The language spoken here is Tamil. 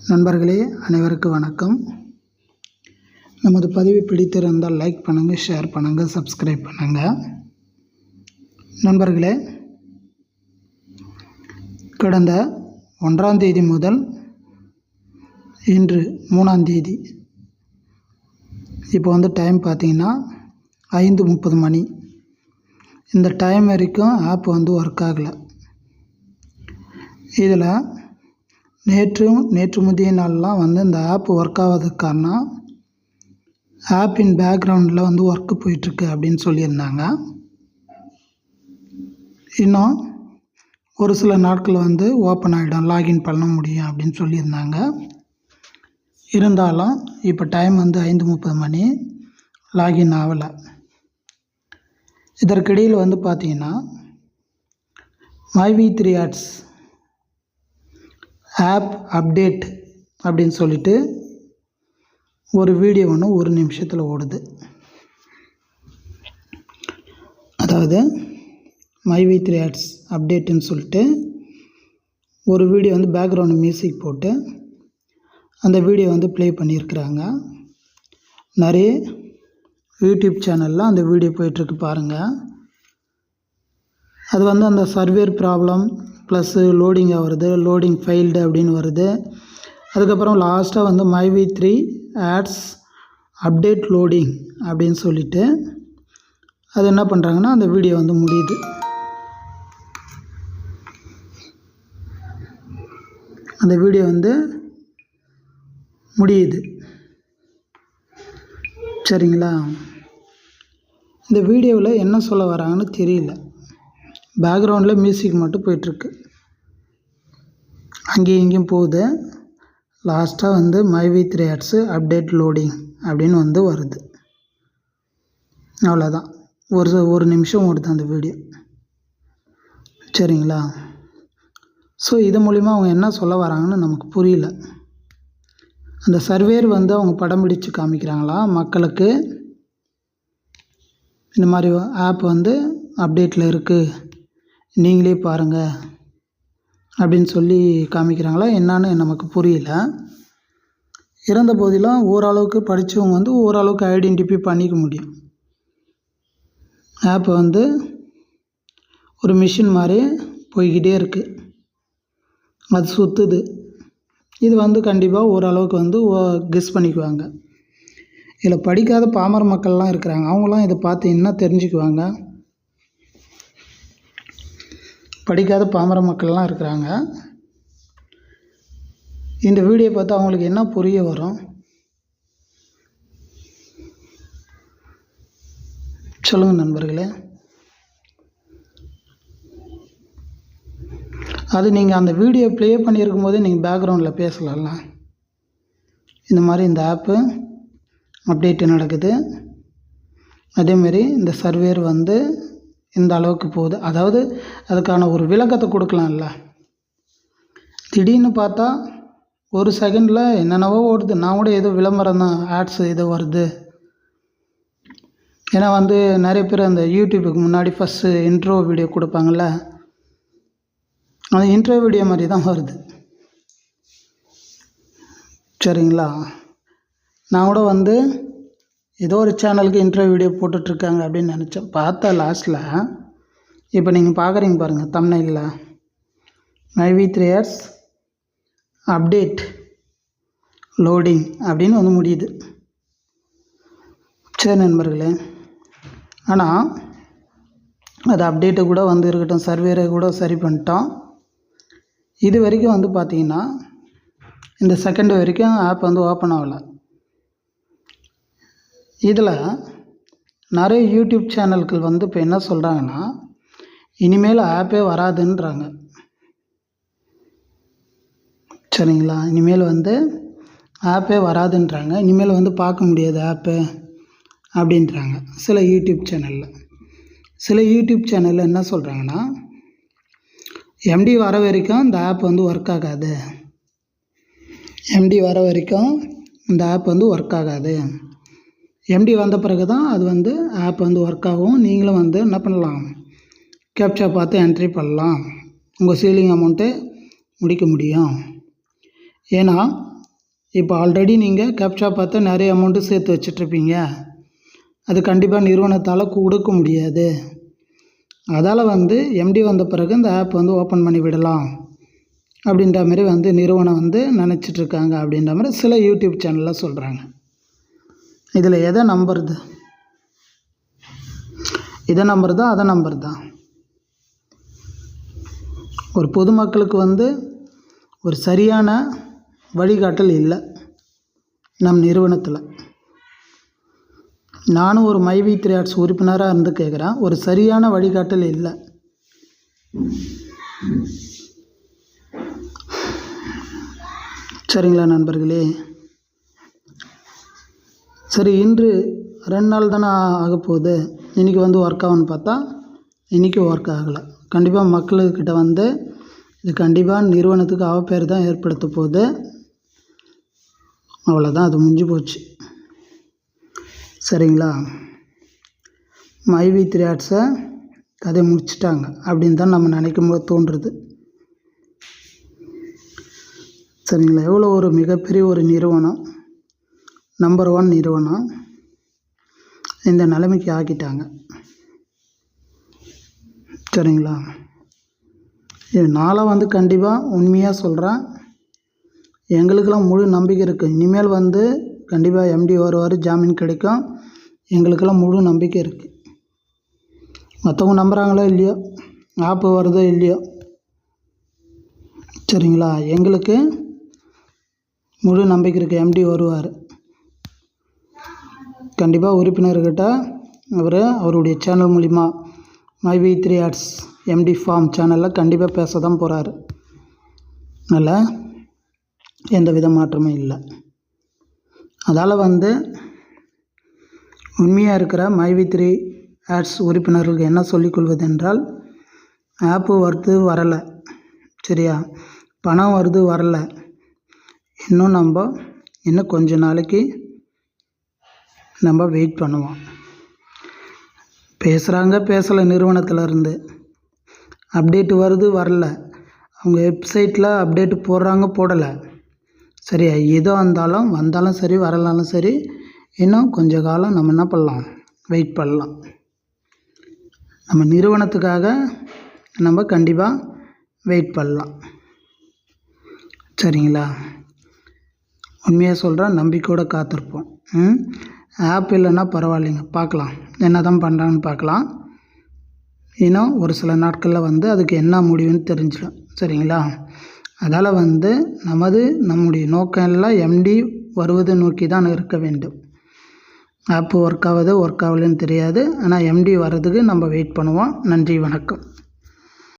நண்பர்களே அனைவருக்கும் வணக்கம். நமது பதிவு பிடித்திருந்தால் லைக் பண்ணுங்கள் ஷேர் பண்ணுங்கள் சப்ஸ்கிரைப் பண்ணுங்கள் நண்பர்களே கடந்த ஒன்றாம் தேதி முதல் இன்று மூணாம் தேதி இப்போ வந்து டைம் பார்த்தீங்கன்னா ஐந்து முப்பது மணி. இந்த டைம் வரைக்கும் ஆப் வந்து ஒர்க் ஆகலை. இதில் நேற்றும் நேற்று முந்தைய நாள்லாம் வந்து இந்த ஆப் ஒர்க் ஆகாததுக்கு காரணம் ஆப்பின் பேக்ரவுண்டில் வந்து ஒர்க்கு போயிட்டுருக்கு அப்படின்னு சொல்லியிருந்தாங்க. இன்னும் ஒரு சில நாட்கள் வந்து ஓப்பன் ஆகிடும் லாகின் பண்ண முடியும் அப்படின்னு சொல்லியிருந்தாங்க. இருந்தாலும் இப்போ டைம் வந்து ஐந்து முப்பது மணி லாகின் ஆகலை. இதற்கிடையில் வந்து பார்த்தீங்கன்னா மைவி த்ரீ ஆட்ஸ் ஆப் அப்டேட் அப்படின்னு சொல்லிட்டு ஒரு வீடியோ ஒன்று ஒரு நிமிஷத்தில் ஓடுது. அதாவது மை வி த்ரீ ஆட்ஸ் அப்டேட்டுன்னு சொல்லிட்டு ஒரு வீடியோ வந்து பேக்ரவுண்டு மியூசிக் போட்டு அந்த வீடியோ வந்து ப்ளே பண்ணியிருக்கிறாங்க. நிறைய யூடியூப் சேனலில் அந்த வீடியோ போயிட்டுருக்கு பாருங்கள் அது வந்து அந்த சர்வேர் ப்ராப்ளம் ப்ளஸ்ஸு லோடிங்காக வருது லோடிங் ஃபெயில்டு அப்படின்னு வருது. அதுக்கப்புறம் லாஸ்ட்டாக வந்து மைவி த்ரீ ஆட்ஸ் அப்டேட் லோடிங் அப்படின்னு சொல்லிட்டு அது என்ன பண்ணுறாங்கன்னா அந்த வீடியோ வந்து முடியுது. அந்த வீடியோ வந்து முடியுது. சரிங்களா? இந்த வீடியோவில் என்ன சொல்ல வராங்கன்னு தெரியல. பேக்ரவுண்டில் மியூசிக் மட்டும் போயிட்டுருக்கு. அங்கேயும் இங்கேயும் போகுது. லாஸ்ட்டாக வந்து my V three ads update loading அப்படின்னு வந்து வருது. அவ்வளோதான் ஒரு ஒரு நிமிஷம் ஓடுது அந்த வீடியோ சரிங்களா? ஸோ இது மூலிமா அவங்க என்ன சொல்ல வராங்கன்னு நமக்கு புரியல. அந்த சர்வேர் வந்து அவங்க படம் பிடிச்சு காமிக்கிறாங்களா? மக்களுக்கு. இந்த மாதிரி ஆப் வந்து அப்டேட்டில் இருக்குது நீங்களே பாருங்கள் அப்படின்னு சொல்லி காமிக்கிறாங்களா என்னான்னு நமக்கு புரியல. இருந்த போதிலும் ஓரளவுக்கு படித்தவங்க வந்து ஓரளவுக்கு ஐடென்டிஃபை பண்ணிக்க முடியும். ஆப் வந்து ஒரு மிஷின் மாதிரி போய்கிட்டே இருக்குது அது சுற்றுது இது வந்து கண்டிப்பாக ஓரளவுக்கு வந்து கெஸ் பண்ணிக்குவாங்க. இதில் படிக்காத பாமர மக்கள்லாம் இருக்கிறாங்க. அவங்களாம் இதை பார்த்து என்ன தெரிஞ்சுக்குவாங்க? படிக்காத பாமர மக்கள்லாம் இருக்கிறாங்க. இந்த வீடியோ பார்த்து அவங்களுக்கு என்ன புரிய வரும்? சொல்லுங்கள் நண்பர்களே. அது நீங்கள் அந்த வீடியோ ப்ளே பண்ணியிருக்கும் போதே நீங்கள் பேக்ரவுண்டில் பேசலாம்ல. இந்த மாதிரி இந்த ஆப்பு அப்டேட்டு நடக்குது. அதேமாரி இந்த சர்வேர் வந்து இந்த அளவுக்கு போகுது. அதாவது அதுக்கான ஒரு விளக்கத்தை கொடுக்கலாம்ல. திடீர்னு பார்த்தா ஒரு செகண்டில் என்னென்னவோ ஓடுது. நான் கூட ஏதோ விளம்பரம் தான் ஆட்ஸ் இது வருது. ஏன்னா வந்து நிறைய பேர் அந்த யூடியூபுக்கு முன்னாடி ஃபஸ்ட்டு இன்ட்ரோ வீடியோ கொடுப்பாங்கள்ல அந்த இன்ட்ரோ வீடியோ மாதிரி தான் வருது. சரிங்களா? நான் கூட வந்து ஏதோ ஒரு சேனலுக்கு இன்ட்ரோ வீடியோ போட்டுட்ருக்காங்க அப்படின்னு நினச்சேன். பார்த்தா லாஸ்ட்டில் இப்போ நீங்கள் பார்க்குறீங்க பாருங்கள் தமிழில் மைவி த்ரீ இயர்ஸ் அப்டேட் லோடிங் அப்படின்னு வந்து முடியுது. சரி நண்பர்களே ஆனால் அது அப்டேட்டு கூட வந்து இருக்கட்டும் சர்வேரை கூட சரி பண்ணிட்டோம். இது வரைக்கும் வந்து பார்த்திங்கன்னா இந்த செகண்ட் வரைக்கும் ஆப் வந்து ஓப்பன் ஆகலை. இதில் நிறைய யூடியூப் சேனல்கள் வந்து இப்போ என்ன சொல்கிறாங்கன்னா இனிமேல் ஆப்பே வராதுன்றாங்க. சரிங்களா? இனிமேல் வந்து ஆப்பே வராதுன்றாங்க. இனிமேல் வந்து பார்க்க முடியாது ஆப்பு அப்படின்றாங்க சில யூடியூப் சேனலில். சில யூடியூப் சேனலில் என்ன சொல்கிறாங்கன்னா எம்டி வர வரைக்கும் இந்த ஆப் வந்து ஒர்க் ஆகாது. எம்டி வர வரைக்கும் இந்த ஆப் வந்து ஒர்க் ஆகாது. எம்டி வந்த பிறகு தான் அது வந்து ஆப் வந்து ஒர்க் ஆகும். நீங்களும் வந்து என்ன பண்ணலாம்? கேப்சா பார்த்து என்ட்ரி பண்ணலாம். உங்கள் சீலிங் அமௌண்ட்டு முடிக்க முடியும். ஏன்னா இப்போ ஆல்ரெடி நீங்கள் கேப்சா பார்த்து நிறைய அமௌண்ட்டு சேர்த்து வச்சிட்ருப்பீங்க அது கண்டிப்பாக நிறுவனத்தால் கொடுக்க முடியாது. அதால் வந்து எம்டி வந்த பிறகு இந்த ஆப் வந்து ஓப்பன் பண்ணி விடலாம். அப்படின்ற மாதிரி வந்து நிறுவனம் வந்து நினச்சிட்ருக்காங்க அப்படின்ற மாதிரி சில யூடியூப் சேனலில் சொல்கிறாங்க இதில் எதை நம்புறது? இதை நம்புறதா அதை நம்புறதா? ஒரு பொதுமக்களுக்கு வந்து ஒரு சரியான வழிகாட்டல் இல்லை நம் நிறுவனத்தில். நானும் ஒரு மைவி த்ரீ ஆர்ட்ஸ் உறுப்பினராக இருந்து கேட்குறேன் ஒரு சரியான வழிகாட்டல் இல்லை. சரிங்களா நண்பர்களே? சரி இன்று ரெண்டு நாள் தானே ஆக போகுது இன்றைக்கி வந்து ஒர்க் ஆகும்னு பார்த்தா இன்றைக்கி ஒர்க் ஆகலை. கண்டிப்பாக மக்களுக்கிட்ட வந்து இது கண்டிப்பாக நிறுவனத்துக்கு அவப்பேர் தான் ஏற்படுத்த போகுது. அவ்வளோதான் அது முடிஞ்சு போச்சு. சரிங்களா? மைவி த்ரீ ஆர்ட்ஸை கதை முடிச்சிட்டாங்க அப்படின்னு தான் நம்ம நினைக்கும் போது தோன்றுறது சரிங்களா? எவ்வளோ ஒரு மிகப்பெரிய ஒரு நிறுவனம். நம்பர் ஒன் நிறுவனம். இந்த நிலைமைக்கு ஆக்கிட்டாங்க. சரிங்களா? இது நாளாக வந்து கண்டிப்பாக உண்மையாக சொல்கிறேன் எங்களுக்கெல்லாம் முழு நம்பிக்கை இருக்குது இனிமேல் வந்து கண்டிப்பாக எம்டி வருவார் ஜாமீன் கிடைக்கும். எங்களுக்கெல்லாம் முழு நம்பிக்கை இருக்குது மற்றவங்க நம்புகிறாங்களோ இல்லையோ ஆப்பு வருதோ இல்லையோ. சரிங்களா? எங்களுக்கு முழு நம்பிக்கை இருக்குது எம்டி வருவார். கண்டிப்பாக உறுப்பினர்கிட்ட அவர் அவருடைய சேனல் மூலிமா my V three arts MD form சேனலில் கண்டிப்பாக பேச தான் போகிறார் அதனால் எந்த வித மாற்றமும் இல்லை. அதால் வந்து உண்மையாக இருக்கிற மை வி த்ரீ ஆட்ஸ் உறுப்பினர்களுக்கு என்ன சொல்லிக்கொள்வது என்றால் ஆப்பு வருது வரலை. சரியா? பணம் வருது வரலை. இன்னும் நம்ம இன்னும் கொஞ்ச நாளைக்கு நம்ம வெயிட் பண்ணுவோம். பேசுகிறாங்க பேசலை நிறுவனத்தில் இருந்து. அப்டேட் வருது வரல. அவங்க வெப்சைட்டில் அப்டேட் போடுறாங்க போடலை. சரி எதோ இருந்தாலும் வந்தாலும் சரி வரலாலும் சரி இன்னும் கொஞ்ச காலம் நம்ம என்ன பண்ணலாம்? வெயிட் பண்ணலாம். நம்ம நிறுவனத்துக்காக நம்ம கண்டிப்பாக வெயிட் பண்ணலாம். சரிங்களா? உண்மையாக சொல்கிறேன் நம்பிக்கையோடு காத்திருப்போம். ம்? ஆப் இல்லைன்னா பரவாயில்லைங்க. பார்க்கலாம். என்ன தான் பண்ணுறாங்கன்னு பார்க்கலாம். இன்னும் ஒரு சில நாட்களில் வந்து அதுக்கு என்ன முடிவுன்னு தெரிஞ்சிடும். சரிங்களா? அதால் வந்து நமது நம்முடைய நோக்கம் எல்லாம் எம்டி வருவதை நோக்கி தான் இருக்க வேண்டும். ஆப் ஒர்க் ஆகுது ஒர்க் ஆகலைன்னு தெரியாது. ஆனால் எம்டி வர்றதுக்கு நம்ம வெயிட் பண்ணுவோம். நன்றி வணக்கம்.